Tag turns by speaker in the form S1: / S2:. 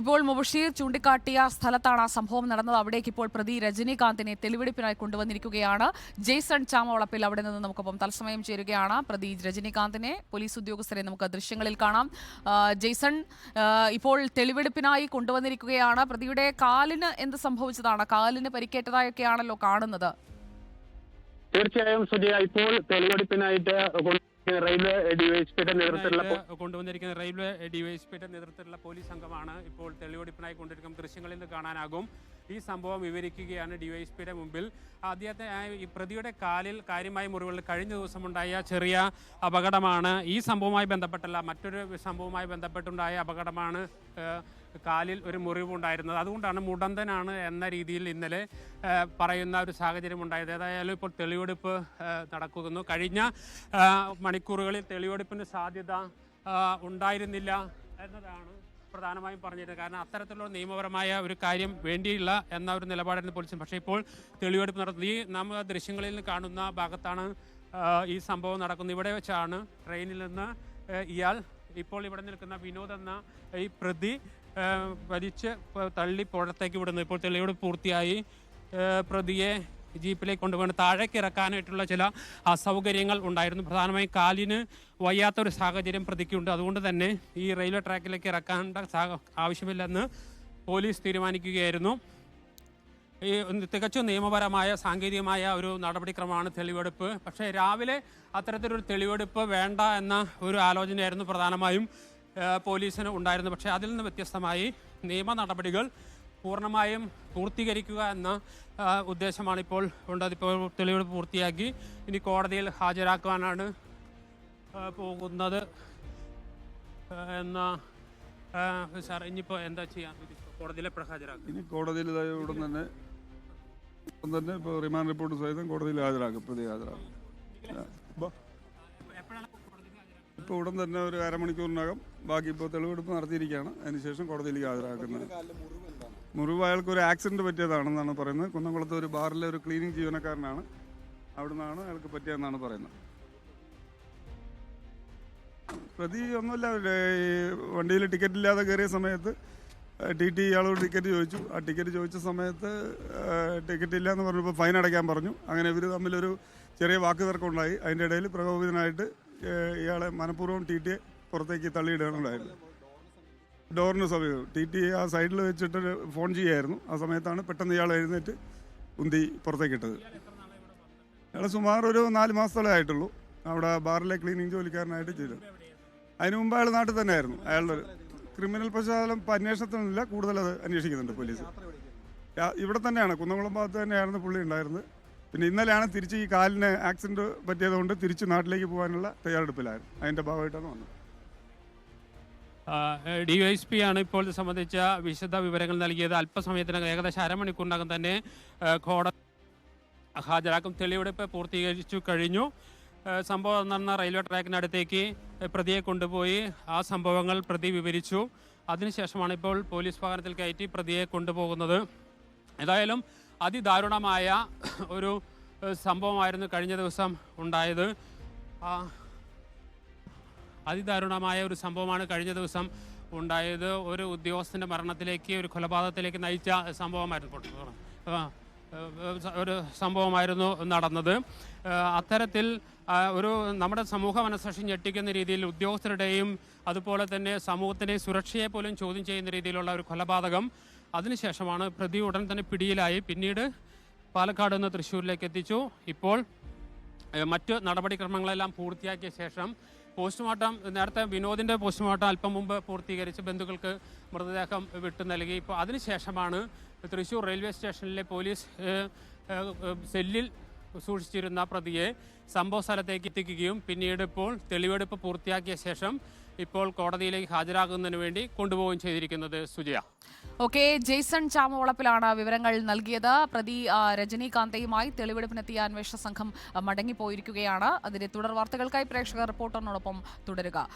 S1: ഇപ്പോൾ മുബഷീർ ചൂണ്ടിക്കാട്ടിയ സ്ഥലത്താണ് ആ സംഭവം നടന്നത്. അവിടേക്ക് ഇപ്പോൾ പ്രതി രജനീകാന്തിനെ തെളിവെടുപ്പിനായി കൊണ്ടുവന്നിരിക്കുകയാണ്. ജെയ്സൺ ചാമവളപ്പിൽ അവിടെ നിന്ന് നമുക്കൊപ്പം തത്സമയം ചേരുകയാണ്. പ്രതി രജനീകാന്തിനെ പോലീസ് ഉദ്യോഗസ്ഥരെ നമുക്ക് ദൃശ്യങ്ങളിൽ കാണാം. ജെയ്സൺ ഇപ്പോൾ തെളിവെടുപ്പിനായി കൊണ്ടുവന്നിരിക്കുകയാണ്. പ്രതിയുടെ കാലിന് എന്ത് സംഭവിച്ചതാണ്? കാലിന് പരിക്കേറ്റതായൊക്കെയാണല്ലോ കാണുന്നത്.
S2: തീർച്ചയായും സുജയ ഇപ്പോൾ തെളിവെടുപ്പിനായിട്ട് റെയിൽവേ ഡിവൈഎസ്പിയുടെ നേതൃത്വത്തിലുള്ള
S3: കൊണ്ടുവന്നിരിക്കുന്ന റെയിൽവേ ഡിവൈഎസ്പിയുടെ നേതൃത്വത്തിലുള്ള പോലീസ് സംഘമാണ് ഇപ്പോൾ തെളിവെടുപ്പിനായി കൊണ്ടിരിക്കുന്ന ദൃശ്യങ്ങളിൽ നിന്ന് കാണാനാകും. ഈ സംഭവം വിവരിക്കുകയാണ് ഡിവൈഎസ്പിയുടെ മുമ്പിൽ. അദ്ദേഹത്തെ ഈ പ്രതിയുടെ കാലിൽ കാര്യമായ മുറിവുകൾ കഴിഞ്ഞ ദിവസമുണ്ടായ ചെറിയ അപകടമാണ്. ഈ സംഭവവുമായി ബന്ധപ്പെട്ടല്ല മറ്റൊരു സംഭവവുമായി ബന്ധപ്പെട്ടുണ്ടായ അപകടമാണ് കാലിൽ ഒരു മുറിവുണ്ടായിരുന്നത്. അതുകൊണ്ടാണ് മുടന്തനാണ് എന്ന രീതിയിൽ ഇന്നലെ പറയുന്ന ഒരു സാഹചര്യം ഉണ്ടായത്. ഏതായാലും ഇപ്പോൾ തെളിവെടുപ്പ് നടക്കുന്നു. കഴിഞ്ഞ മണിക്കൂറുകളിൽ തെളിവെടുപ്പിന് സാധ്യത ഉണ്ടായിരുന്നില്ല എന്നതാണ് പ്രധാനമായും പറഞ്ഞിരുന്നത്. കാരണം അത്തരത്തിലുള്ള നിയമപരമായ ഒരു കാര്യം വേണ്ടിയില്ല എന്ന ഒരു നിലപാടായിരുന്നു പോലീസും. പക്ഷേ ഇപ്പോൾ തെളിവെടുപ്പ് നടത്തുന്നത് ഈ നാം ദൃശ്യങ്ങളിൽ കാണുന്ന ഭാഗത്താണ് ഈ സംഭവം നടക്കുന്നത്. ഇവിടെ വെച്ചാണ് ട്രെയിനിൽ നിന്ന് ഇയാൾ ഇപ്പോൾ ഇവിടെ നിൽക്കുന്ന വിനോദ് എന്ന ഈ പ്രതി വലിച്ച് തള്ളി പുഴത്തേക്ക് വിടുന്നത് ഇപ്പോൾ തെളിവെടുപ്പ് പൂർത്തിയായി. പ്രതിയെ ജീപ്പിലേക്ക് കൊണ്ടുപോകണം താഴേക്ക് ഇറക്കാനായിട്ടുള്ള ചില അസൗകര്യങ്ങൾ ഉണ്ടായിരുന്നു. പ്രധാനമായും കാലിന് വയ്യാത്തൊരു സാഹചര്യം പ്രതിക്കുണ്ട്. അതുകൊണ്ട് തന്നെ ഈ റെയിൽവേ ട്രാക്കിലേക്ക് ഇറക്കേണ്ട ആവശ്യമില്ലെന്ന് പോലീസ് തീരുമാനിക്കുകയായിരുന്നു. ഈ തികച്ചും നിയമപരമായ സാങ്കേതികമായ ഒരു നടപടിക്രമമാണ് തെളിവെടുപ്പ്. പക്ഷേ രാവിലെ അത്തരത്തിലൊരു തെളിവെടുപ്പ് വേണ്ട എന്ന ഒരു ആലോചനയായിരുന്നു പ്രധാനമായും പോലീസിന് ഉണ്ടായിരുന്നു പക്ഷേ അതിൽ നിന്ന് വ്യത്യസ്തമായി നിയമ നടപടികൾ പൂർണമായും പൂർത്തീകരിക്കുക എന്ന ഉദ്ദേശമാണ് ഇപ്പോൾ ഉണ്ട്. ഇപ്പോൾ തെളിവെടുപ്പ് പൂർത്തിയാക്കി. ഇനി കോടതിയിൽ ഹാജരാക്കുവാനാണ് പോകുന്നത്. എന്ന സാർ ഇനിയിപ്പോൾ എന്താ ചെയ്യാൻ കോടതിയിൽ എപ്പോഴും ഹാജരാക്കും
S4: ഇനി കോടതിയിൽ ഉടൻ തന്നെ ഉടൻ തന്നെ ഇപ്പോൾ റിമാൻഡ് റിപ്പോർട്ട് സഹിതം കോടതിയിൽ ഹാജരാക്കും പ്രതി ഹാജരാക്കും. ഇപ്പോൾ ഉടൻ തന്നെ ഒരു അരമണിക്കൂറിനകം ബാക്കി ഇപ്പോൾ തെളിവെടുപ്പ് നടത്തിയിരിക്കുകയാണ്. അതിനുശേഷം കോടതിയിലേക്ക് ഹാജരാക്കുന്നത്. മുറിവ് അയാൾക്ക് ഒരു ആക്സിഡന്റ് പറ്റിയതാണെന്നാണ് പറയുന്നത്. കുന്നംകുളത്ത് ഒരു ബാറിലെ ഒരു ക്ലീനിങ് ജീവനക്കാരനാണ്. അവിടെ നിന്നാണ് അയാൾക്ക് പറ്റിയതെന്നാണ് പറയുന്നത്. പ്രതി ഒന്നുമില്ല വണ്ടിയിൽ ടിക്കറ്റ് ഇല്ലാതെ കയറിയ സമയത്ത് ടി ടി ഇയാളോട് ടിക്കറ്റ് ചോദിച്ചു. ആ ടിക്കറ്റ് ചോദിച്ച സമയത്ത് ടിക്കറ്റ് ഇല്ല എന്ന് പറഞ്ഞപ്പോൾ ഫൈൻ അടയ്ക്കാൻ പറഞ്ഞു. അങ്ങനെ ഇവർ തമ്മിലൊരു ചെറിയ വാക്ക് തർക്കം ഉണ്ടായി. അതിന്റെ ഇടയിൽ പ്രകോപിതനായിട്ട് ഇയാളെ മനഃപൂർവം ടി ടിയെ പുറത്തേക്ക് തള്ളിയിടുകയാണുണ്ടായത് ഡോറിന് സമീപം ടി ടി ആ സൈഡിൽ വെച്ചിട്ട് ഫോൺ ചെയ്യായിരുന്നു. ആ സമയത്താണ് പെട്ടെന്ന് ഇയാൾ എഴുന്നേറ്റ് ഉന്തി പുറത്തേക്ക് ഇട്ടത്. ഇയാൾ സുമാർ ഒരു നാല് മാസത്തോളം ആയിട്ടുള്ളൂ. അവിടെ ബാറിലെ ക്ലീനിങ് ജോലിക്കാരനായിട്ട് ചെയ്തു. അതിനു മുമ്പ് അയാൾ നാട്ടിൽ തന്നെ ആയിരുന്നു അയാളുടെ ക്രിമിനൽ പശ്ചാത്തലം ഇപ്പം അന്വേഷണത്തിനില്ല. കൂടുതൽ അത് അന്വേഷിക്കുന്നുണ്ട് പോലീസ്. ഇവിടെ തന്നെയാണ്. കുന്നംകുളം ഭാഗത്ത് തന്നെയായിരുന്നു പുള്ളി ഉണ്ടായിരുന്നത്. പിന്നെ ഇന്നലെയാണ് തിരിച്ച് ഈ കാലിന് ആക്സിഡന്റ് പറ്റിയതുകൊണ്ട് തിരിച്ച് നാട്ടിലേക്ക് പോകാനുള്ള തയ്യാറെടുപ്പിലായിരുന്നു. അതിന്റെ ഭാഗമായിട്ടാണ് വന്നത്.
S3: ഡി എസ് പി ആണ് ഇപ്പോൾ സംബന്ധിച്ച വിശദ വിവരങ്ങൾ നൽകിയത്. അല്പസമയത്തിനകം ഏകദേശം അരമണിക്കൂറിനകം തന്നെ കോടതി ഹാജരാക്കും. തെളിവെടുപ്പ് പൂർത്തീകരിച്ചു കഴിഞ്ഞു. സംഭവം നടന്ന റെയിൽവേ ട്രാക്കിനടുത്തേക്ക് പ്രതിയെ കൊണ്ടുപോയി. ആ സംഭവങ്ങൾ പ്രതി വിവരിച്ചു. അതിനുശേഷമാണ് ഇപ്പോൾ പോലീസ് വാഹനത്തിൽ കയറ്റി പ്രതിയെ കൊണ്ടുപോകുന്നത്. ഏതായാലും അതിദാരുണമായ ഒരു സംഭവമായിരുന്നു കഴിഞ്ഞ ദിവസം ഉണ്ടായത്. അതിദാരുണമായ ഒരു സംഭവമാണ് കഴിഞ്ഞ ദിവസം ഉണ്ടായത്. ഒരു ഉദ്യോഗസ്ഥന്റെ മരണത്തിലേക്ക് ഒരു കൊലപാതകത്തിലേക്ക് നയിച്ച സംഭവമായിരുന്നു. ഒരു സംഭവമായിരുന്നു നടന്നത്. അത്തരത്തിൽ ഒരു നമ്മുടെ സമൂഹ മനസ്സാക്ഷി ഞെട്ടിക്കുന്ന രീതിയിൽ ഉദ്യോഗസ്ഥരുടെയും അതുപോലെ തന്നെ സമൂഹത്തിന്റെയും സുരക്ഷയെ പോലും ചോദ്യം ചെയ്യുന്ന രീതിയിലുള്ള ഒരു കൊലപാതകം അതിനുശേഷമാണ് പ്രതി ഉടൻ തന്നെ പിടിയിലായി. പിന്നീട് പാലക്കാട് നിന്ന് തൃശ്ശൂരിലേക്ക് എത്തിച്ചു. ഇപ്പോൾ മറ്റ് നടപടിക്രമങ്ങളെല്ലാം പൂർത്തിയാക്കിയ ശേഷം പോസ്റ്റ്മോർട്ടം നേരത്തെ വിനോദിന്റെ പോസ്റ്റ്മോർട്ടം അല്പം മുമ്പ് പൂർത്തീകരിച്ച് ബന്ധുക്കൾക്ക് മൃതദേഹം വിട്ടു നൽകി. ഇപ്പോൾ അതിനുശേഷമാണ് തൃശ്ശൂർ റെയിൽവേ സ്റ്റേഷനിലെ പോലീസ് സെല്ലിൽ സൂക്ഷിച്ചിരുന്ന പ്രതിയെ സംഭവ സ്ഥലത്തേക്ക് എത്തിക്കുകയും പിന്നീട് ഇപ്പോൾ തെളിവെടുപ്പ് പൂർത്തിയാക്കിയ ശേഷം ഇപ്പോൾ കോടതിയിലേക്ക് ഹാജരാകുന്നതിന് വേണ്ടി കൊണ്ടുപോവുകയും ചെയ്തിരിക്കുന്നത് സുജയ.
S1: ഓക്കെ ജെയ്സൺ ചാമവളപ്പിലാണ് വിവരങ്ങൾ നൽകിയത്. പ്രതി രജനീകാന്തയുമായി തെളിവെടുപ്പിനെത്തിയ അന്വേഷണ സംഘം മടങ്ങിപ്പോയിരിക്കുകയാണ്. അതിന്റെ തുടർ വാർത്തകൾക്കായി പ്രേക്ഷകർ റിപ്പോർട്ടറിനോടൊപ്പം തുടരുക.